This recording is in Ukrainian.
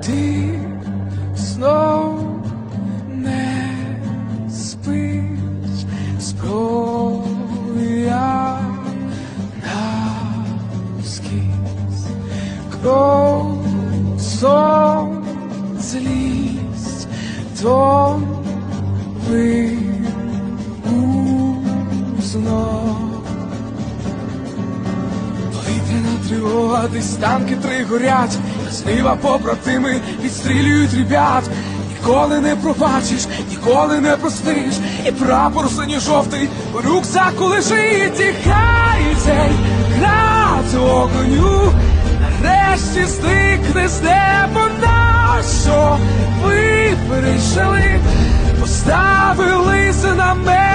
ти знов не спиш, зброя навскіз, кров, сон, злість, то Тривога, десь танки три горять, зліва побратими відстрілюють ребят. Ніколи не пробачиш, ніколи не простиш, і прапор синьо-жовтий у рюкзаку лежить, і хай цей град огоню нарешті зникне з неба що ви перейшли, поставили на мене.